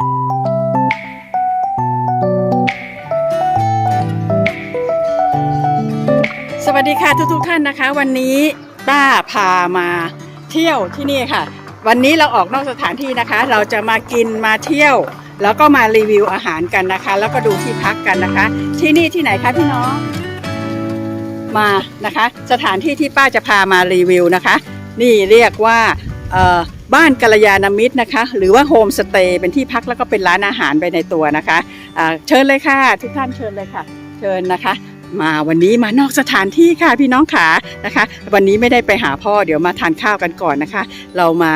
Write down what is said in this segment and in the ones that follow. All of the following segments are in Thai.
สวัสดีค่ะทุกๆท่านนะคะ วันนี้ป้าพามาเที่ยวที่นี่ค่ะ วันนี้เราออกนอกสถานที่นะคะ เราจะมากินมาเที่ยว แล้วก็มารีวิวอาหารกันนะคะ แล้วก็ดูที่พักกันนะคะ ที่นี่ที่ไหนคะพี่น้องมานะคะ สถานที่ที่ป้าจะพามารีวิวนะคะ นี่เรียกว่าเอ่อ บ้านกัลยาณมิตรนะคะ หรือว่าโฮมสเตย์เป็นที่พักแล้วก็เป็นร้านอาหารไปในตัวนะคะอ่าเชิญเลยค่ะทุกท่านเชิญเลยค่ะ เชิญนะคะมาวันนี้มานอกสถานที่ค่ะพี่น้องขานะคะ วันนี้ไม่ได้ไปหาพ่อเดี๋ยวมาทานข้าวกันก่อนนะคะ เรามา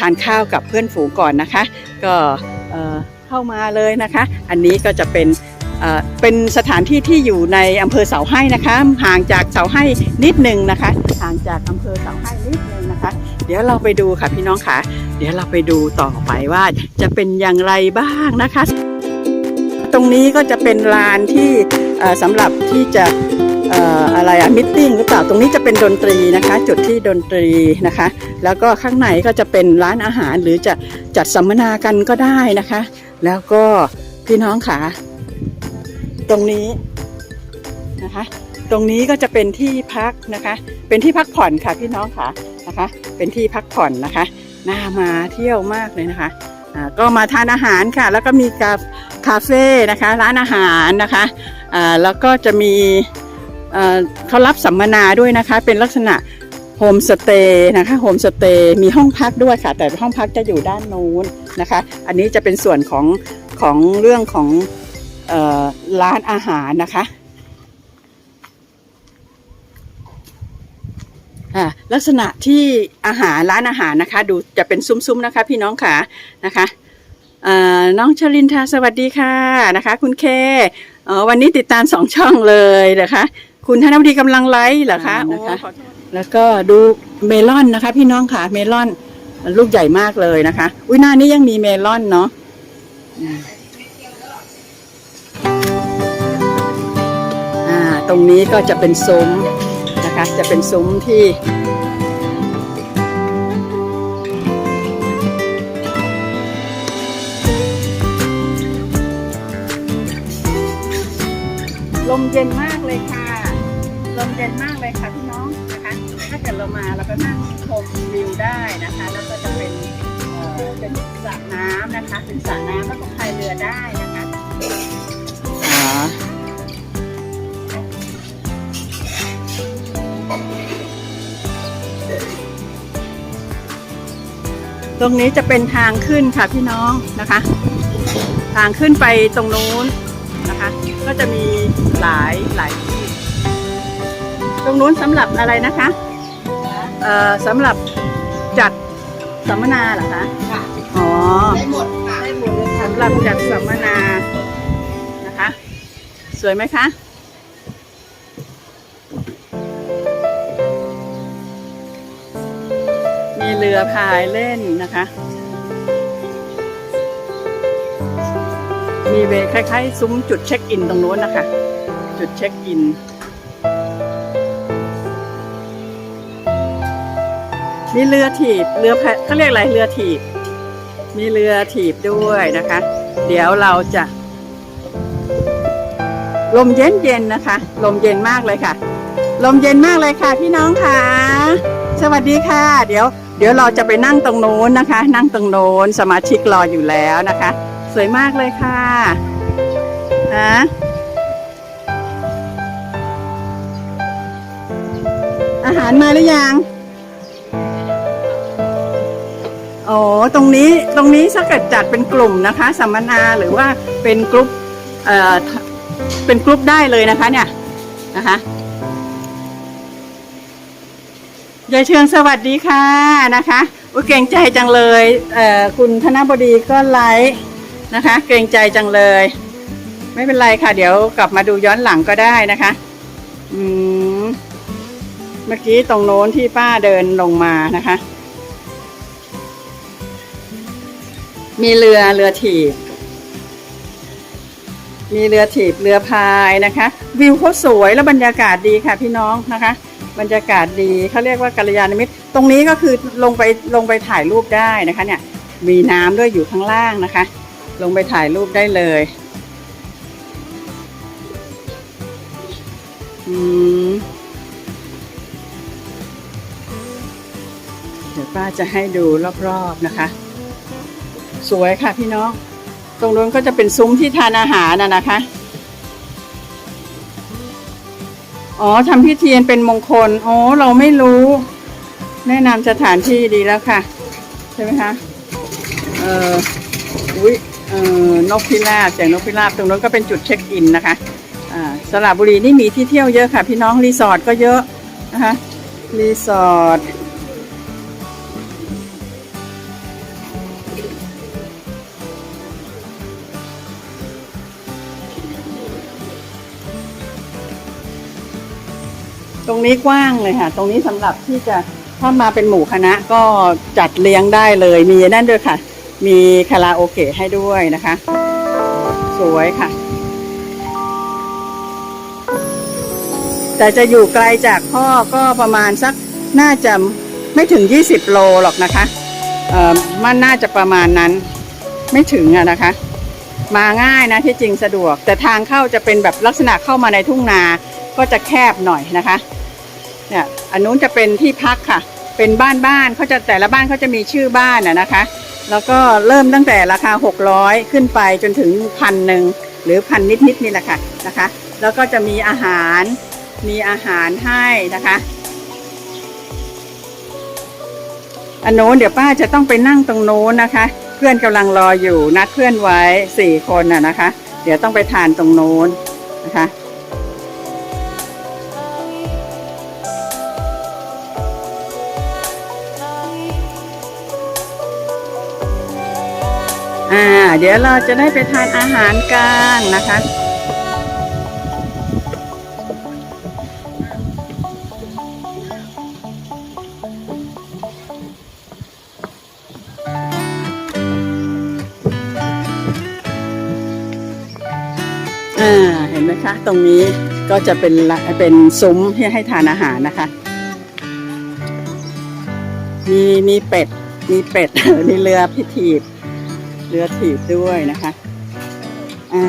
ทานข้าวกับเพื่อนฝูงก่อนนะคะ ก็เอ่อเข้ามาเลยนะคะ อันนี้ก็จะเป็นเป็นสถานที่ที่อยู่ในอำเภอเสาให้นะคะ ห่างจากเสาให้นิดนึงนะคะ ห่างจากอำเภอเสาให้นิดนึง เดี๋ยวเราไปดูค่ะพี่น้องค่ะ เดี๋ยวเราไปดูต่อไปว่าจะเป็นอย่างไรบ้างนะคะ ตรงนี้ก็จะเป็นลานที่สำหรับที่จะเอ่ออะไรอะมิทติ้งหรือเปล่าตรงนี้จะเป็นดนตรีนะคะ จุดที่ดนตรีนะคะ แล้วก็ข้างในก็จะเป็นร้านอาหารหรือจะจัดสัมมนากันก็ได้นะคะ แล้วก็พี่น้องค่ะตรงนี้นะคะ ตรงนี้ก็จะเป็นที่พักนะคะ เป็นที่พักผ่อนค่ะพี่น้องค่ะ นะคะ เป็นที่พักผ่อนนะคะ น่ามาเที่ยวมากเลยนะคะก็มาทานอาหารค่ะ แล้วก็มีกาคาเฟ่นะคะ ร้านอาหารนะคะแล้วก็จะมีเขารับสัมมนาด้วยนะคะ เป็นลักษณะโฮมสเตย์นะคะโฮมสเตย์มีห้องพักด้วยค่ะ แต่ห้องพักจะอยู่ด้านนู้นนะคะ อันนี้จะเป็นส่วนของของเรื่องของออร้านอาหารนะคะ อ่า ลักษณะที่อาหารร้านอาหารนะคะ ดูจะเป็นซุ้มๆนะคะ พี่น้องค่ะนะคะอ่าน้องชลินทาสวัสดีค่ะนะคะ คุณเคเอ่อวันนี้ติดตามสองช่องเลยนะคะ คุณธนวดีกำลังไลฟ์เหรอคะนะคะแล้วก็ดูเมลอนนะคะ พี่น้องค่ะเมลอนลูกใหญ่มากเลยนะคะ อุ้ยหน้านี้ยังมีเมลอนเนาะอืมอ่าตรงนี้ก็จะเป็นซุ้ม นะคะ จะเป็นซุ้มที่ลมเย็นมากเลยค่ะ ลมเย็นมากเลยค่ะพี่น้องนะคะ ถ้าเกิดเรามาเราก็นั่งชมวิวได้นะคะ แล้วก็จะเป็นเอ่อเป็นสระน้ำนะคะ เป็นสระน้ำแล้วก็พายเรือได้นะคะ ตรงนี้จะเป็นทางขึ้นค่ะพี่น้องนะคะ ทางขึ้นไปตรงนู้นนะคะ ก็จะมีหลายหลายที่ตรงนู้นสำหรับอะไรนะคะเอ่อสำหรับจัดสัมมนาเหรอคะค่ะอ๋อได้หมดค่ะได้หมดเลยค่ะสำหรับจัดสัมมนานะคะ สวยไหมคะ เรือพายเล่นนะคะ มีเวคล้ายๆ ซุ้มจุดเช็คอินตรงนู้นนะคะ จุดเช็คอินมีเรือถีบเรือแพเขาเรียกอะไรเรือถีบ มีเรือถีบด้วยนะคะ เดี๋ยวเราจะ ลมเย็นเย็นๆนะคะ ลมเย็นมากเลยค่ะ ลมเย็นมากเลยค่ะ พี่น้องค่ะ สวัสดีค่ะ เดี๋ยว เดี๋ยวเราจะไปนั่งตรงโน้นนะคะ นั่งตรงโน้นสมาชิกรออยู่แล้วนะคะ สวยมากเลยค่ะฮะอาหารมาหรือยังโอ๋อตรงนี้ตรงนี้ถ้าเกิดจัดเป็นกลุ่มนะคะสัมมนาหรือว่าเป็นกลุ่มเอ่อเป็นกลุ่มได้เลยนะคะเนี่ยนะคะ ยายเชืองสวัสดีค่ะนะคะอุ้ยเกรงใจจังเลยเอ่อคุณธนบดีก็ไลฟ์นะคะ เกรงใจจังเลย ไม่เป็นไรค่ะ เดี๋ยวกลับมาดูย้อนหลังก็ได้นะคะอืมเมื่อกี้ตรงโน้นที่ป้าเดินลงมานะคะ มีเรือเรือถีบ มีเรือถีบเรือพายนะคะ วิวเขาสวยแล้วบรรยากาศดีค่ะพี่น้องนะคะ บรรยากาศดีเขาเรียกว่ากัลยาณมิตร ตรงนี้ก็คือลงไปลงไปถ่ายรูปได้นะคะเนี่ยมีน้ำด้วยอยู่ข้างล่างนะคะ ลงไปถ่ายรูปได้เลยอืมเดี๋ยวป้าจะให้ดูรอบๆนะคะ สวยค่ะพี่น้อง ตรงนู้นก็จะเป็นซุ้มที่ทานอาหารน่ะนะคะ อ๋อทำพิธีเป็นมงคลอ๋อเราไม่รู้ แนะนำสถานที่ดีแล้วค่ะ ใช่ไหมคะเอออุ้ยเออนกพิราบแสงนกพิราบตรงนั้นก็เป็นจุดเช็คอินนะคะอ่าสระบุรีนี่มีที่เที่ยวเยอะค่ะ พี่น้องรีสอร์ทก็เยอะนะคะรีสอร์ท รงนี้กว้างเลยค่ะ ตรงนี้สำหรับที่จะถ้ามาเป็นหมู่คณะก็จัดเลี้ยงได้เลย มีนั่นด้วยค่ะ มีคาราโอเกะให้ด้วยนะคะ สวยค่ะ แต่จะอยู่ไกลจากพ่อก็ประมาณสักน่าจะไม่ถึง 20 โลหรอกนะคะเอ่อมันน่าจะประมาณนั้นไม่ถึงอะนะคะ มาง่ายนะที่จริงสะดวก แต่ทางเข้าจะเป็นแบบลักษณะเข้ามาในทุ่งนาก็จะแคบหน่อยนะคะ เนี่ยอันนู้นจะเป็นที่พักค่ะ เป็นบ้านบ้านเขาจะแต่ละบ้านเขาจะมีชื่อบ้านอะนะคะ แล้วก็เริ่มตั้งแต่ราคา 600 ขึ้นไปจนถึงพันหนึ่งหรือพันนิดๆนี่แหละค่ะนะคะ แล้วก็จะมีอาหารมีอาหารให้นะคะอันโน้นเดี๋ยวป้าจะต้องไปนั่งตรงโน้นนะคะ เพื่อนกำลังรออยู่นัดเพื่อนไว้สี่คนน่ะนะคะ เดี๋ยวต้องไปทานตรงโน้นนะคะ เดี๋ยวเราจะได้ไปทานอาหารกันนะคะ อ่า เห็นไหมคะ ตรงนี้ก็จะเป็นเป็นซุ้มที่ให้ทานอาหารนะคะ มีมีเป็ด มีเป็ด มีเรือพิธีบ เรือถีบด้วยนะคะอ่า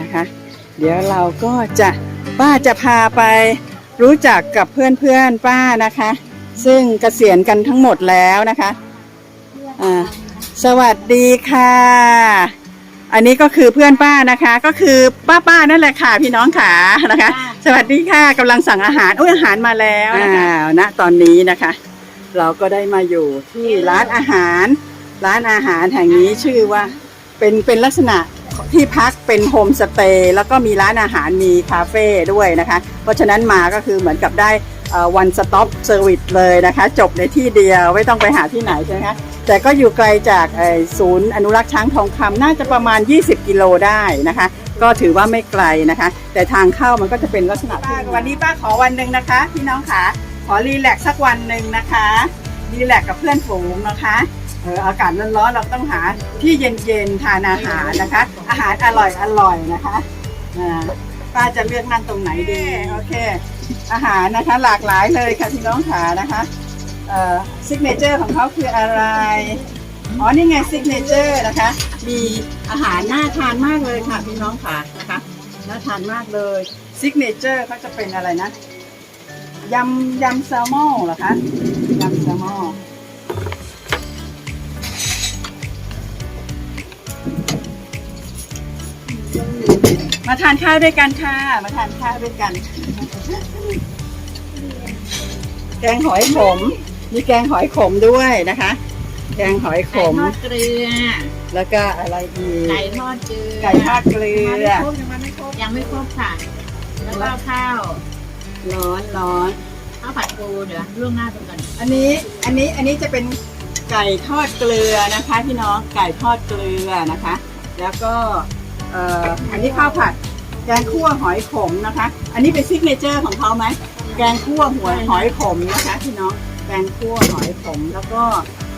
นะคะ เดี๋ยวเราก็จะป้าจะพาไปรู้จักกับเพื่อนๆป้านะคะ ซึ่งเกษียณกันทั้งหมดแล้วนะคะอ่าสวัสดีค่ะ อันนี้ก็คือเพื่อนป้านะคะ ก็คือป้าป้านั่นแหละค่ะ พี่น้องขานะคะ สวัสดีค่ะกำลังสั่งอาหารอุ้ยอาหารมาแล้วนะคะณตอนนี้นะคะ เราก็ได้มาอยู่ที่ร้านอาหาร ร้านอาหารแห่งนี้ชื่อว่าเป็นเป็นลักษณะที่พักเป็นโฮมสเตย์แล้วก็มีร้านอาหารมีคาเฟ่ด้วยนะคะ เพราะฉะนั้นมาก็คือเหมือนกับได้วันสต็อปเซอร์วิสเลยนะคะ จบในที่เดียวไม่ต้องไปหาที่ไหนใช่ไหมคะแต่ก็อยู่ไกลจากศูนย์อนุรักษ์ช้างทองคำน่าจะประมาณ 20 กิโลได้นะคะ ก็ถือว่าไม่ไกลนะคะ แต่ทางเข้ามันก็จะเป็นลักษณะป้าวันนี้ป้าขอวันหนึ่งนะคะ พี่น้องค่ะขอรีแลกซ์สักวันหนึ่งนะคะรีแลกซ์กับเพื่อนฝูงนะคะ อออากาศร้อนๆเราต้องหาที่เย็นๆทานอาหารนะคะ อาหารอร่อยอร่อยนะคะป้าจะเลือกนั่งตรงไหนดีโอเค อาหารนะคะหลากหลายเลยค่ะพี่น้องขานะคะเออซิกเนเจอร์ของเขาคืออะไรอ๋อนี่ไงซิกเนเจอร์นะคะ มีอาหารน่าทานมากเลยค่ะพี่น้องขานะคะน่าทานมากเลยซิกเนเจอร์เขาจะเป็นอะไรนะยำยำแซลมอนเหรอคะยำแซลมอน มาทานข้าวด้วยกันค่ะ มาทานข้าวด้วยกัน แกงหอยขม มีแกงหอยขมด้วยนะคะ แกงหอยขไก่ม ทอดเกลือ แล้วก็อะไรอีกไก่ทอดเกลือไก่ทอดเกลือ ยังไม่ครบค่ะ แล้วก็ข้าวร้อนร้อน ข้าวผัดปูเดี๋ยวล่วงหน้าไปก่อนอันนี้อันนี้อันนี้จะเป็นไก่ทอดเกลือนะคะ พี่น้องไก่ทอดเกลือนะคะ แล้วก็ เอ่ออันนี้ข้าวผัด แกงคั่วหอยขมนะคะ อันนี้เป็นซิกเนเจอร์ของเขาไหมแกงคั่วหัวหอยขมนะคะพี่น้องแกงคั่วหอยขมแล้วก็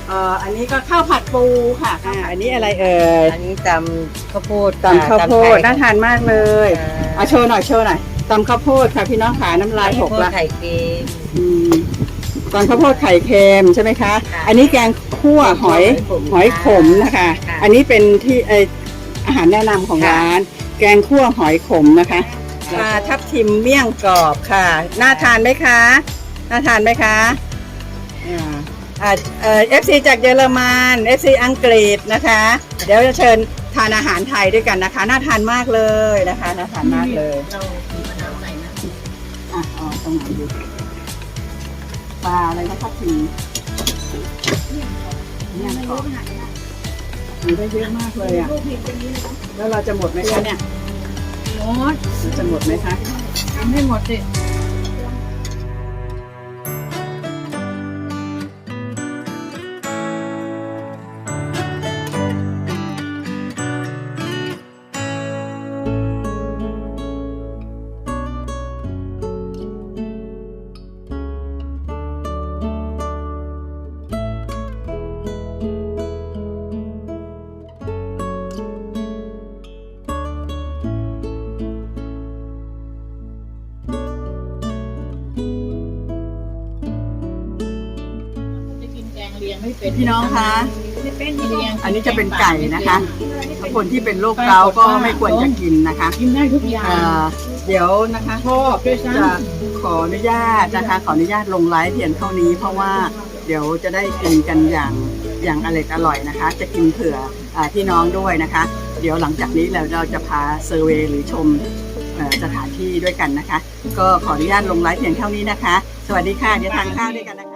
เอ่ออันนี้ก็ข้าวผัดปูค่ะอ่าอันนี้อะไรเอ่ยอันนี้ตำข้าวโพดตำข้าวโพดน่าทานมากเลยอ่อะโชว์หน่อยโชว์หน่อยตำข้าวโพดค่ะพี่น้องขาน้ำลายหกละไข่เค็มอืมตอนข้าวโพดไข่เค็มใช่ไหมคะค่ะอันนี้แกงคั่วหอยหหออยยขขมมนะคะค่ะอันนี้เป็นที่ไอ อาหารแนะนำของร้าน แกงคั่วหอยขมนะคะปลาทับทิมเมี่ยงกรอบค่ะ น่าทานไหมคะ น่าทานไหมคะอ่าอ่าเอ่อฟซีจากเยอรมัน FC อังกฤษนะคะ เดี๋ยวจะเชิญทานอาหารไทยด้วยกันนะคะ น่าทานมากเลยนะคะ น่าทานมากเลยเรามีมะนาวใส่นะอะอ๋อตรงไหนดูปลาอะไรนะทับทิมเนี่ยกรอบมีได้เยอะมากเลยอะ แล้วเราจะหมดไหมคะเนี่ย หมดเราจะหมดไหมคะ ทำให้หมดสิ เลียงไม่เป็นพี่น้องคะไม่เป็นเลียงอันนี้จะเป็นไก่นะคะคนที่เป็นโรคเกาต์ก็ไม่ควรจะกินนะคะกินได้ทุกอย่างเอ่อเดี๋ยวนะคะชอบด้วยซ้จะขออนุญาตนะคะ ขออนุญาตลงไลฟ์เพียงเท่านี้ เพราะว่าเดี๋ยวจะได้กินกันอย่างอย่างอร่อยอร่อยนะคะ จะกินเผื่ออาพี่น้องด้วยนะคะ เดี๋ยวหลังจากนี้เราเราจะพาเซอร์เวย์หรือชมเอ่อสถานที่ด้วยกันนะคะ ก็ขออนุญาตลงไลฟ์เพียงเท่านี้นะคะ สวัสดีค่ะเดี๋ยวทานข้าวด้วยกันนะคะ